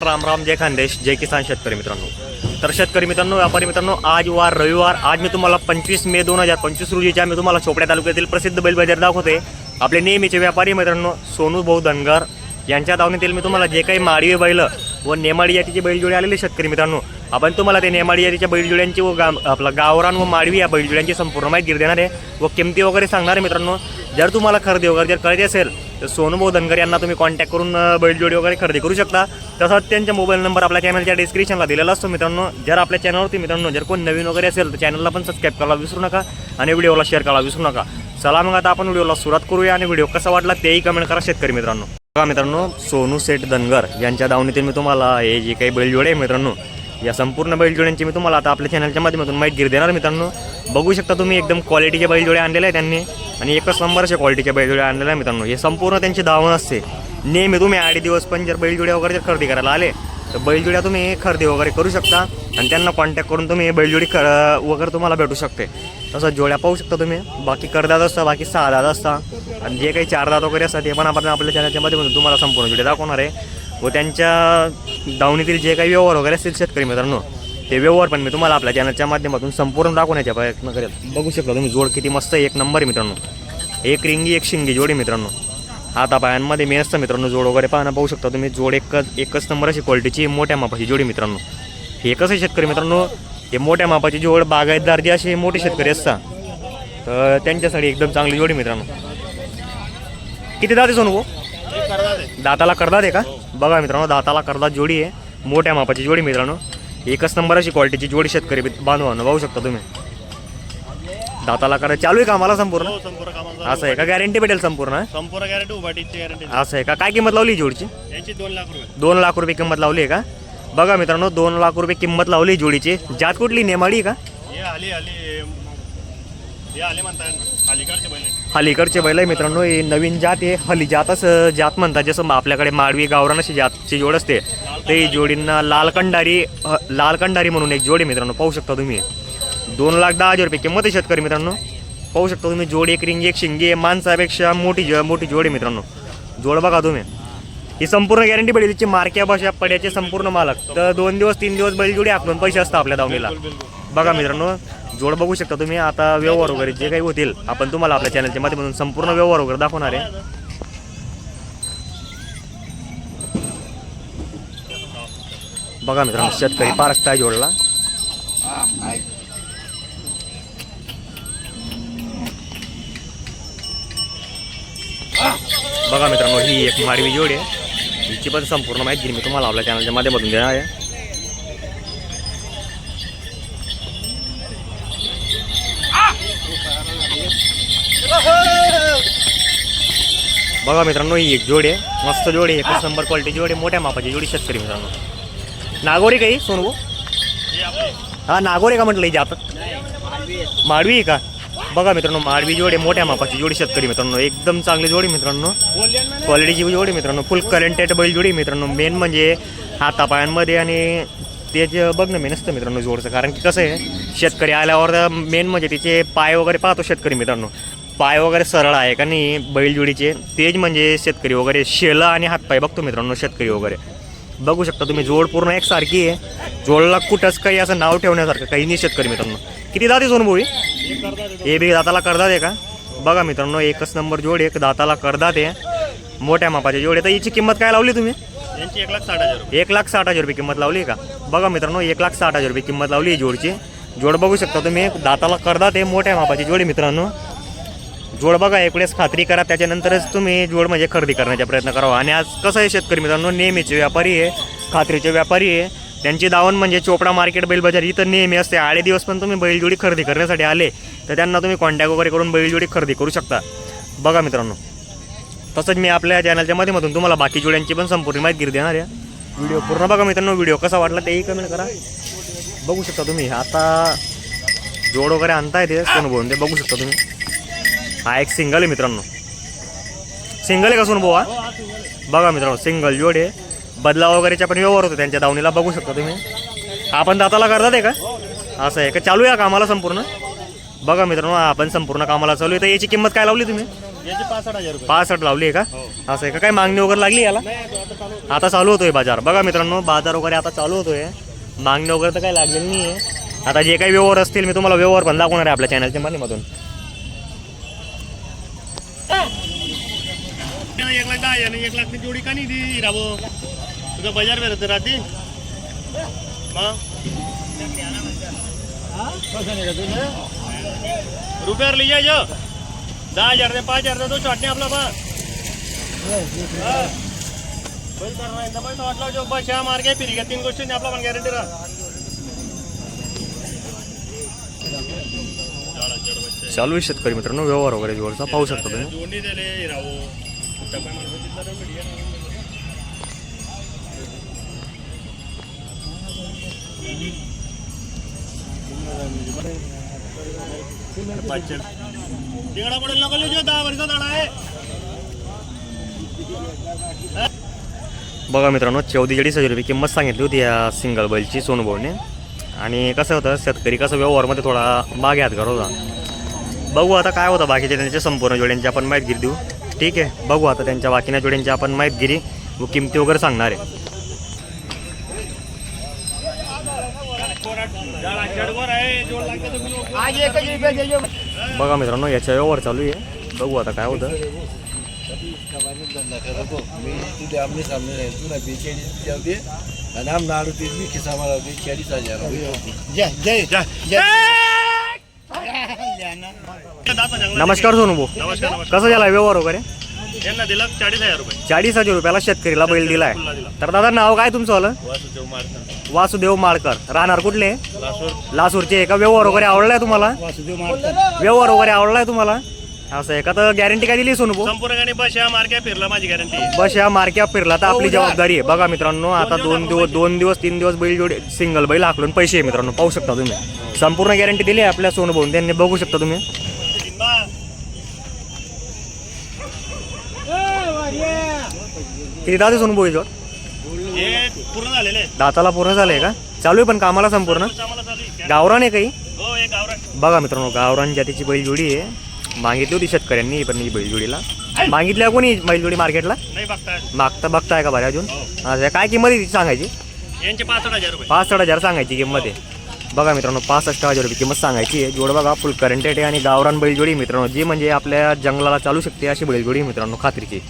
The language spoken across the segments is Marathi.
राम राम जय खानदेश जय किसान शेतकरी मित्रांनो. तर शेतकरी मित्रांनो व्यापारी मित्रांनो आज वार रविवार आज मी तुम्हाला पंचवीस मे दोन हजार पंचवीस रोजीच्या मी तुम्हाला चोपड्या तालुक्यातील प्रसिद्ध बैल बाजार दाखवते. आपले नेहमीचे व्यापारी मित्रांनो सोनू भाऊ धनगर यांच्या दावणीतील मी तुम्हाला जे काही माडवी बैल व नेमाडी जातीचे बैलजोडे आलेले शेतकरी मित्रांनो आपण तुम्हाला ते नेमाडी जातीच्या बैलजोड्यांची व गा आपला गावरान व माडवी या बैलजोड्यांची संपूर्ण माहिती देणार आहे व किमती वगैरे सांगणार आहे मित्रांनो. जर तुम्हाला खरेदी वगैरे जर करायची असेल तर सोनूभाऊ धनगर यांना तुम्ही कॉन्टॅक्ट करून बैलजोडी वगैरे खरेदी करू शकता. तसंच त्यांचा मोबाईल नंबर आपल्या चॅनलच्या डिस्क्रिप्शनला दिलेला असतो मित्रांनो. जर आपल्या चॅनलवरती मित्रांनो जर कोण नवीन वगैरे असेल तर चॅनलला पण सबस्क्राईब करायला विसरू नका आणि व्हिडिओला शेअर करायला विसरू नका. चला मग आता आपण व्हिडिओला सुरुवात करूया आणि व्हिडिओ कसा वाटला तेही कमेंट करा शेतकरी मित्रांनो. बघा मित्रांनो सोनू सेठ धनगर यांच्या दावणीतील मी तुम्हाला हे जे काही बैलजोडे आहे मित्रांनो या संपूर्ण बैलजोड्यांची मी तुम्हाला आता आपल्या चॅनलच्या माध्यमातून माहिती देणार मित्रांनो. बघू शकता तुम्ही एकदम क्वालिटीचे बैलजोडे आणलेले आहे त्यांनी. आणि एकच नंबर अशा क्वालिटीच्या बैलजोड्या आणलेल्या आहे मित्रांनो. हे संपूर्ण त्यांची धावण असते. नेहमी तुम्ही आठ दिवस पण जर बैलजोड्या वगैरे जर खरेदी करायला आले तर बैलजोड्या तुम्ही खरेदी वगैरे करू शकता. आणि त्यांना कॉन्टॅक्ट करून तुम्ही बैलजोडी ख वगैरे तुम्हाला भेटू शकते. तसं जोड्या पाहू शकता तुम्ही. बाकी करदात असता बाकी सहा दात असता. आणि जे काही चार दात वगैरे असतात ते पण आपण आपल्या चॅनलच्या माध्यमातून तुम्हाला संपूर्ण जोड्या दाखवणार आहे. व त्यांच्या दावणीतील जे काही व्यवहार वगैरे असतील शेतकरी मित्रांनो ते व्यवहार पण मी तुम्हाला आपल्या चॅनलच्या माध्यमातून संपूर्ण दाखवण्याचा प्रयत्न करेल. बघू शकता तुम्ही जोड किती मस्त आहे, एक नंबर आहे मित्रांनो. एक रिंगी एक शिंगी जोडी मित्रांनो. हातापायांमध्ये मी असतं मित्रांनो जोड वगैरे पाहणं. पाहू शकता तुम्ही जोड एकच एकच नंबर अशी क्वालिटीची मोठ्या मापाची जोडी मित्रांनो. हे कसं आहे शेतकरी मित्रांनो हे मोठ्या मापाची जोड बागायतदार जे असे मोठे शेतकरी असतात. तर त्यांच्यासाठी एकदम चांगली जोडी मित्रांनो. किती दाते सोनू? दाताला करदात आहे का? बघा मित्रांनो दाताला करदात जोडी आहे. मोठ्या मापाची जोडी मित्रांनो. एकच नंबर अशी क्वालिटीची जोडी शेतकरी बांधवानं पाहू शकता तुम्ही. दाताला करा चालू आहे का आम्हाला संपूर्ण? हो संपूर्ण असं आहे का? गॅरंटी भेटेल संपूर्ण हा? संपूर्ण गॅरंटी उभाटीची गॅरंटी असं आहे का? काय किंमत लावली ही जोडीची? यांची दोन लाख रुपये. दोन लाख रुपये किंमत लावली आहे का? बघा मित्रांनो दोन लाख रुपये किंमत लावली ही जोडीची. जात कुठली? नेमाडी आहे का? हे आली आली. हे आले म्हणतात अलीकडचे पहिले हलीकडचे बैल आहे मित्रांनो हे नवीन जात आहे. हली जातच जात म्हणतात जसं आपल्याकडे माडवी गावरान अशी जातची जोड असते. ते जोडींना लाल कंडारी लाल कंडारी म्हणून एक जोडी मित्रांनो पाहू शकता तुम्ही. दोन लाख दहा हजार रुपये किंमत आहे शेतकरी मित्रांनो. पाहू शकता तुम्ही जोडी एक रिंगी एक शिंगी माणसापेक्षा मोठी जो मोठी जोडी मित्रांनो. जोड बघा तुम्ही. ही संपूर्ण गॅरंटी पडेल तिची मार्क्या भाषा पड्याचे संपूर्ण मालक. तर दोन दिवस तीन दिवस बैलजोडी आपण पैसे असतात आपल्या दावणीला बघा मित्रांनो जोड बघू शकता तुम्ही. आता व्यवहार वगैरे जे काही होतील आपण तुम्हाला आपल्या चॅनलच्या माध्यमातून संपूर्ण व्यवहार वगैरे दाखवणार आहे. बघा मित्रांनो शेतकरी पारखता जोडला. बघा मित्रांनो ही एक माडवी जोड आहे. हिची पण संपूर्ण माहिती मी तुम्हाला आपल्या चॅनलच्या माध्यमातून देणार आहे. बघा मित्रांनो ही एक जोडी आहे. मस्त जोडी आहे. एकच नंबर क्वालिटी जोडी मोठ्या मापाची जोडी शेतकरी मित्रांनो. नागोरी काही सोनू हा नागोरी का म्हटलं हिच्या हातात माडवी आहे का? बघा मित्रांनो माडवी जोडी मोठ्या मापाची जोडी शेतकरी मित्रांनो. एकदम चांगली जोडी मित्रांनो. क्वालिटीची जोडी मित्रांनो. फुल करंटेड बैल जोडी मित्रांनो. मेन म्हणजे हातापायांमध्ये आणि त्याचे बघणं मेन असतं मित्रांनो जोडचं. कारण की कसं आहे शेतकरी आल्यावर मेन म्हणजे तिचे पाय वगैरे पाहतो शेतकरी मित्रांनो. पाय वगैरे सरळ आहे का नाही बैलजोडीचे तेच म्हणजे शेतकरी वगैरे शेलं आणि हातपाय बघतो मित्रांनो शेतकरी वगैरे. बघू शकता तुम्ही जोड पूर्ण एकसारखी आहे. जोडला कुठंच काही असं नाव ठेवण्यासारखं काही नाही शेतकरी मित्रांनो. किती दाते सोनभोई हे? बी दाताला करदात आहे का? बघा मित्रांनो एकच नंबर जोड एक दाताला करदात आहे. मोठ्या मापाची जोड आहे. तर हिची किंमत काय लावली तुम्ही? यांची एक लाख साठ हजार एक लाख साठ हजार रुपये किंमत लावली का? बघा मित्रांनो एक लाख साठ हजार रुपये किंमत लावली जोडची. जोड बघू शकता तुम्ही दाताला करदात आहे मोठ्या मापाची जोड मित्रांनो. जोड बघा एकवेळेस खात्री करा त्याच्यानंतरच तुम्ही जोड म्हणजे खरेदी करण्याचा प्रयत्न करावा. आणि आज कसं आहे शेतकरी मित्रांनो नेहमीचे व्यापारी आहे खात्रीचे व्यापारी आहे. त्यांची दावण म्हणजे चोपडा मार्केट बैल बाजार इथं नेहमी असते. आळे दिवस पण तुम्ही बैलजोडी खरेदी करण्यासाठी आले तर त्यांना तुम्ही कॉन्टॅक्ट वगैरे करून बैलजोडी खरेदी करू शकता. बघा मित्रांनो तसंच मी आपल्या चॅनलच्या माध्यमातून तुम्हाला बाकी जोड्यांची पण संपूर्ण माहिती देणार आहे. व्हिडिओ पूर्ण बघा मित्रांनो व्हिडिओ कसा वाटला तेही कमेंट करा. बघू शकता तुम्ही आता जोड वगैरे आणताय ते सोनं ते बघू शकता तुम्ही. हा एक सिंगल आहे मित्रांनो. सिंगल आहे का सोनं भाऊ हा बघा मित्रांनो सिंगल जोड आहे. बदला वगैरेच्या पण व्यवहार होतो त्यांच्या दावणीला बघू शकता तुम्ही. आपण दाताला करतात आहे का? असं आहे का? चालू आहे का कामाला संपूर्ण? बघा मित्रांनो आपण संपूर्ण कामाला चालू आहे. तर याची किंमत काय लावली तुम्ही? पासष्ट लावली आहे का? हो. असं आहे का? काय मागणी वगैरे लागली याला? आता चालू होतोय. बाजार. बघा मित्रांनो बाजार वगैरे आता चालू होतोय. मागणी वगैरे तर काही लागलेली नाही आहे आता जे काही व्यवहार असतील मी तुम्हाला व्यवहार पण दाखवणार आहे आपल्या चॅनलच्या माध्यमातून. लाख आणि एक लाखची जोडी का नाही दी राबो तुझं बाजार भेटत राहते मग रुपयावर लिया जो दहा हजार दे पाच हजार तो शॉट नाही आपला बा बैल करणार आहे, बैल वाटला जो बस ह्या मार्गे फिरी घ्या तीन गोष्टी आपला पण गॅरंटी राहा। चालू आहे शेतकरी मित्रांनो व्यवहार वगैरे जोडचा पाहू शकता तुम्ही। जोडी दिले राहू तिकडा पडेल लोक लिहिजो, दहा वर्ष दाडा आहे बघा मित्रांनो चौदेचाळीस हजार रुपये किंमत सांगितली होती या सिंगल बैलची सोनभाऊने. आणि कसं होतं शेतकरी कसं व्यवहारमध्ये थोडा मागे हात होता. बघू आता काय होतं बाकीच्या त्यांच्या संपूर्ण जोड्यांची आपण माहिती देऊ. ठीक आहे. बघू आता त्यांच्या बाकीच्या जोड्यांची आपण माहितगिरी व किमती वगैरे सांगणार आहे. बघा मित्रांनो याच्या व्यवहार चालू आहे. बघू आता काय होतं. मी सामने बेचाळीस आणि नाडू ते मी खिसा मला हजार नमस्कार नमस्कार नमस्कार. कसं झाला व्यवहार वगैरे? यांना दिलं चाळीस हजार रुपये. चाळीस हजार रुपयाला शेतकरीला बैल दिलाय. फुल्ला दिला. तर दादा नाव काय तुमचं आलं वासुदेव मारकर वासुदेव माळकर. राहणार कुठले? लासूर. लासूरचे. का व्यवहार वगैरे आवडलाय तुम्हाला? वासुदेव व्यवहार वगैरे आवडलाय तुम्हाला? असं आहे. का तर गॅरंटी काय दिली सोनू संपूर्ण गाणी बस या मार्के फिरला माझी गॅरंटी बस या मार्क्या फिरला. तर आपली जबाबदारी आहे. बघा मित्रांनो आता दोन दिवस दोन दिवस तीन दिवस बैल जोडे सिंगल बैल हाकलून पैसे आहे मित्रांनो. पाहू शकता तुम्ही. संपूर्ण गॅरंटी दिली आहे आपल्या सोनू भाऊन त्यांनी बघू शकता तुम्ही. किती दादा सोनू भाऊ जोड हे पूर्ण झालेले. दाताला पूर्ण झालंय का? चालू आहे पण कामाला संपूर्ण. गावरान आहे काही? हो बघा मित्रांनो गावरान जातीची बैलजोडी आहे. मागितली होती शेतकऱ्यांनी पण ही बैलजोडीला. मागितल्या कोणी बैलजोडी मार्केटला? नाही बघताय. मागता बघताय का बरं अजून? असं काय किंमत आहे तिची सांगायची? यांचे पासष्ट हजार रुपये. पासष्ट हजार सांगायची किंमत आहे. बघा मित्रांनो पासष्ट हजार रुपये किंमत सांगायची आहे. जोड बघा फुल करंटेड आहे आणि गावरान बैलजोडी मित्रांनो. जी म्हणजे आपल्या जंगलाला चालू शकते अशी बैलजोडी मित्रांनो खात्रीची.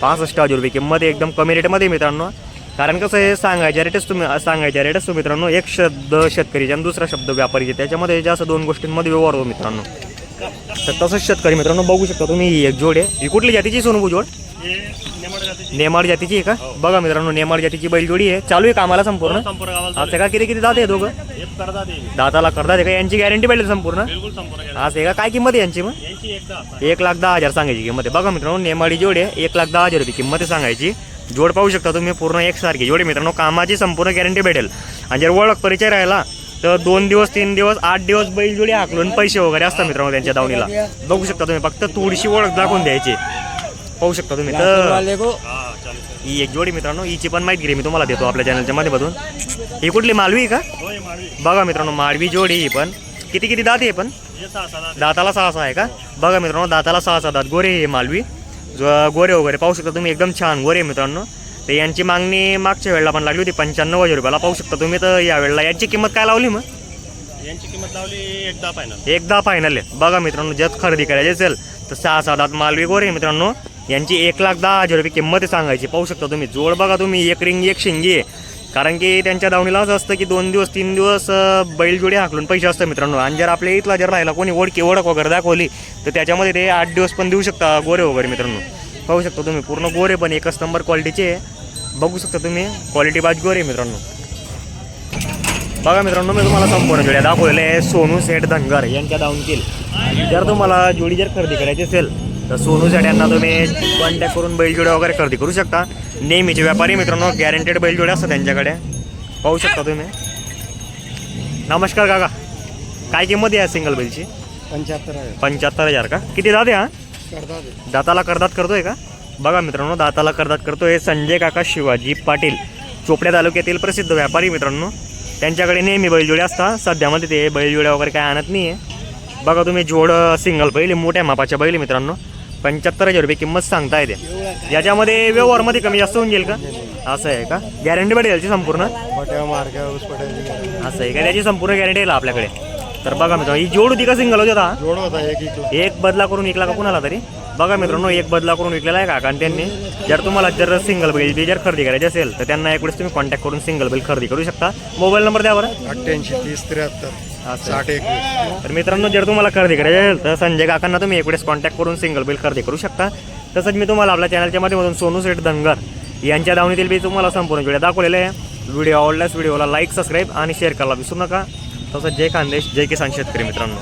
पासष्ट हजार रुपये किंमत एकदम कमी रेटमध्ये मित्रांनो. कारण कसं आहे सांगायच्या रेटच तुम्ही सांगायच्या रेटच तो मित्रांनो एक शब्द शेतकरीचे आणि दुसरा शब्द व्यापारीचे त्याच्यामध्ये जास्त दोन गोष्टींमध्ये व्यवहार होतो मित्रांनो. तर तसंच शेतकरी मित्रांनो बघू शकता तुम्ही ही एक जोड आहे. ही कुठली जातीची सोनू जोड? हे नेमाड जातीचे आहे का? बघा मित्रांनो नेमाड जातीची बैलजोडी आहे. चालू आहे कामाला संपूर्ण? गावाला असं का किती किती जाते दोघं? हे हे. दाताला करतात का? यांची गॅरंटी पाहिजे संपूर्ण? आहे का काय किंमत आहे यांची मग? एक लाख दहा हजार. सांगायची किंमत आहे. बघा मित्रांनो नेमाडी जोड आहे. एक लाख दहा हजार रुपये किंमत आहे सांगायची. जोड पाहू शकता तुम्ही पूर्ण एकसारखी जोड मित्रांनो. कामाची संपूर्ण गॅरंटी भेटेल. आणि जर ओळख परिचय राहिला तर दोन दिवस तीन दिवस आठ दिवस बैल जोडी हाकलून पैसे वगैरे असतात मित्रांनो त्यांच्या दावणीला. बघू शकता तुम्ही फक्त थोडीशी ओळख दाखवून द्यायची. पाहू शकता तुम्ही तर हा एक जोडी मित्रांनो हिची पण माहिती मी तुम्हाला देतो आपल्या चॅनलच्या माध्यमातून. ही कुठली मालवी आहे का? बघा मित्रांनो माळवी जोडी ही पण. किती किती दात आहे पण. दाताला सहा सहा आहे का? बघा मित्रांनो दाताला सहा सहा दात. गोरे हे मालवी. गोरे वगैरे पाहू शकता तुम्ही एकदम छान गोरे मित्रांनो. तर यांची मागणी मागच्या वेळेला पण लागली होती पंच्याण्णव हजार रुपयाला. पाहू शकता तुम्ही तर या वेळेला यांची किंमत काय लावली मग? यांची किंमत लावली एकदा फायनल एकदा फायनल आहे. बघा मित्रांनो जर खरेदी करायची असेल तर सहा सहा दात मालवी गोरे मित्रांनो. यांची एक लाख दहा हजार रुपये किंमत सांगायची. पाहू शकता तुम्ही जोड बघा तुम्ही एक रिंग एक शिंगी आहे. कारण की त्यांच्या दावणीला असं असतं की दोन दिवस तीन दिवस बैलजोडी हाकलून पैसे असतात मित्रांनो. आणि जर आपल्या इथला जर राहिला कोणी ओळखी ओळख वगैरे दाखवली तर त्याच्यामध्ये ते आठ दिवस पण देऊ शकता गोरे वगैरे मित्रांनो. पाहू शकता तुम्ही पूर्ण गोरे पण एकच नंबर क्वालिटीचे आहे. बघू शकता तुम्ही क्वालिटी बाज गोरे आहे मित्रांनो. बघा मित्रांनो मी तुम्हाला संपूर्ण जोड्या दाखवलेले आहे सोनू सेठ धनगर यांच्या दावणीतील जर तुम्हाला जोडी जर खरेदी करायची असेल तर सोनू सेठ यांना तुम्ही कॉन्टॅक्ट करून बैलजोड्या वगैरे खरेदी करू शकता. नेहमीचे व्यापारी मित्रांनो गॅरंटेड बैलजोड्या असतात त्यांच्याकडे. पाहू शकता तुम्ही. नमस्कार काका. काय किंमत आहे सिंगल बैलची? पंच्याहत्तर पंच्याहत्तर हजार का? किती दाते हा? दाताला करदात करतोय का? बघा मित्रांनो दाताला करदात करतोय संजय काका शिवाजी पाटील. चोपड्या तालुक्यातील प्रसिद्ध व्यापारी मित्रांनो त्यांच्याकडे नेहमी बैलजोड्या असतात सध्यामध्ये ते बैलजोड्या वगैरे काय आणत नाही आहे बघा तुम्ही जोड सिंगल बैल मोठ्या मापाच्या बैल मित्रांनो. पंच्याहत्तर हजार रुपये किंमत सांगता येते. याच्यामध्ये व्यवहारमध्ये कमी जास्त होऊन गेल का? असं आहे का? गॅरंटी भेटेल याची संपूर्ण असं आहे का? त्याची संपूर्ण गॅरंटी आहे आपल्याकडे. तर बघा मित्रांनो ही जोड होती का सिंगल होती आता? एक एक एक बदला करून विकला का कुणाला तरी? बघा मित्रांनो एक बदला करून विकलेला आहे काका. आणि त्यांनी जर तुम्हाला जर सिंगल बैल बी जर खरेदी करायची असेल तर त्यांना एक वेळेस तुम्ही कॉन्टॅक्ट करून सिंगल बैल खरेदी करू शकता. मोबाईल नंबर द्या बरं. अठ्ठ्याऐंशी तीस त्र्याहत्तर साठ एकवीस. तर मित्रांनो जर तुम्हाला खरेदी करायची असेल तर संजय काकांना तुम्ही एक वेळेस कॉन्टॅक्ट करून सिंगल बिल खरेदी करू शकता. तसंच मी तुम्हाला आपल्या चॅनलच्या माध्यमातून सोनू सेठ धनगर यांच्या दावणीतील बी तुम्हाला संपूर्ण व्हिडिओ दाखवलेले आहे. व्हिडिओ आवडल्यास व्हिडिओला लाईक सबस्क्राईब आणि शेअर करायला विसरू नका. तसंच जय खानदेश जय किसान शेतकरी मित्रांनो.